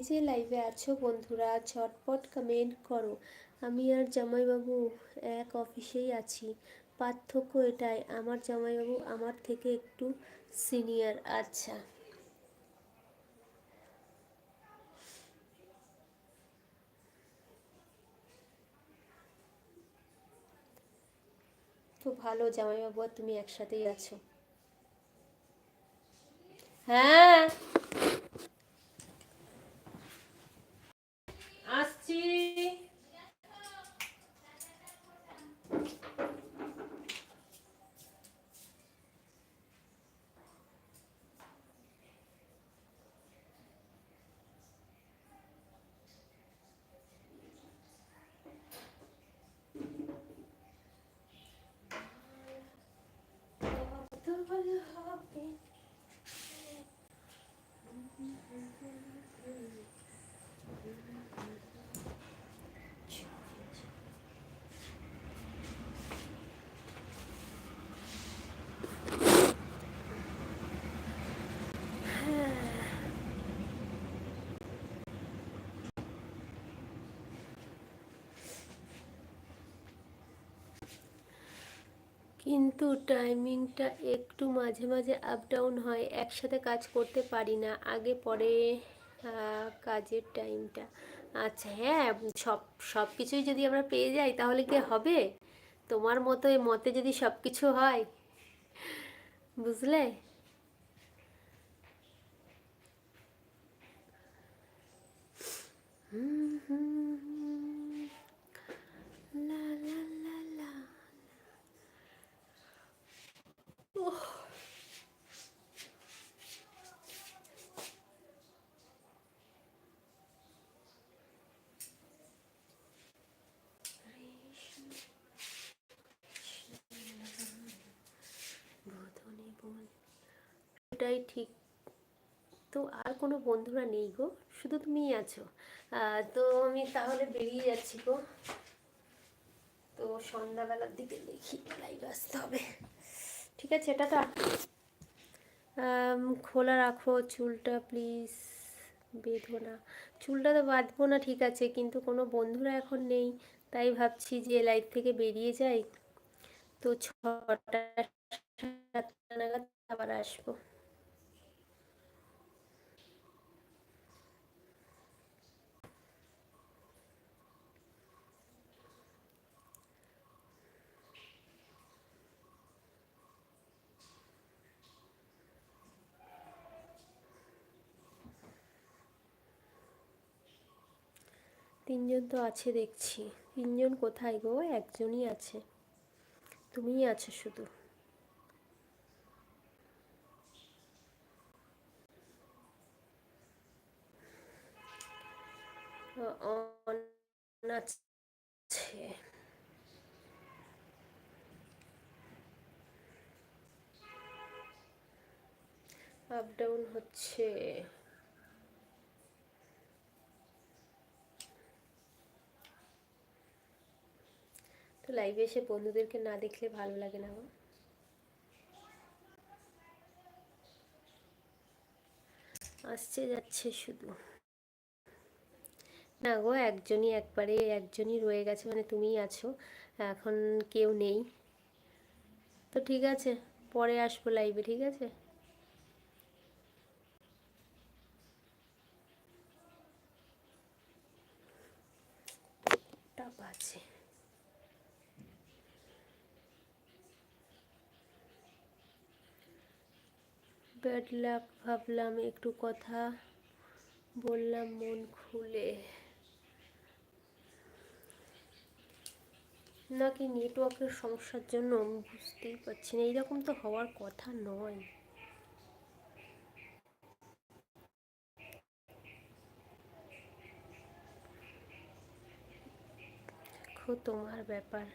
যে লাইভে আছো বন্ধুরা, ঝটপট কমেন্ট করো। আমি আর জামাইবাবু এক অফিসেই আছি। পার্থক্য এটাই, আমার জামাইবাবু আমার থেকে একটু সিনিয়র আচ্ছা। তো ভালো জামাইবাবু তুমি একসাথেই আছো। হ্যাঁ আসছি কিন্তু টাইমিংটা একটু মাঝে মাঝে আপ ডাউন হয়, একসাথে কাজ করতে পারি না। আগে পরে কাজের টাইমটা আচ্ছা হ্যাঁ সব সব কিছুই যদি আমরা পেয়ে যাই তাহলে কি হবে? তোমার মতো এই মতে যদি সব কিছু হয়, বুঝলে? হুম। এটাই ঠিক। তো আর কোনো বন্ধুরা নেই গো? শুধু তুমিই আছো। তো আমি তাহলে বেরিয়ে যাচ্ছি গো। তো সন্ধ্যাবেলার দিকে দেখি লাইভ আসতে হবে। ঠিক আছে এটা তো খোলা রাখো চুলটা প্লিজ বেঁধো না। চুলটা তো বাঁধবো না, ঠিক আছে, কিন্তু কোনো বন্ধুরা এখন নেই, তাই ভাবছি যে লাইফ থেকে বেরিয়ে যাই। তো ছটা সাতটা নাগাদ আবার আসব। তিনজন তো আছে দেখছি। তিনজন কোথায় গো? একজনই আছে। তুমিই আছো শুধু। আছে। আপ ডাউন হচ্ছে। তো লাইভে এসে বন্ধুদেরকে না দেখলে ভালো লাগে না গো। আসছে, যাচ্ছে শুধু। না গো, একজনই একবারে, একজনই রয়ে গেছে মানে তুমিই আছো, এখন কেউ নেই। তো ঠিক আছে, পরে আসব লাইভে ঠিক আছে? বাজে। ব্যাড লাক ভাবলাম, একটু কথা বললাম, মন খুলে। নাকি নেটওয়ার্কের সমস্যার জন্য বুঝতেই পারছি না, এইরকম তো হওয়ার কথা নয়। তোমার ব্যাপার।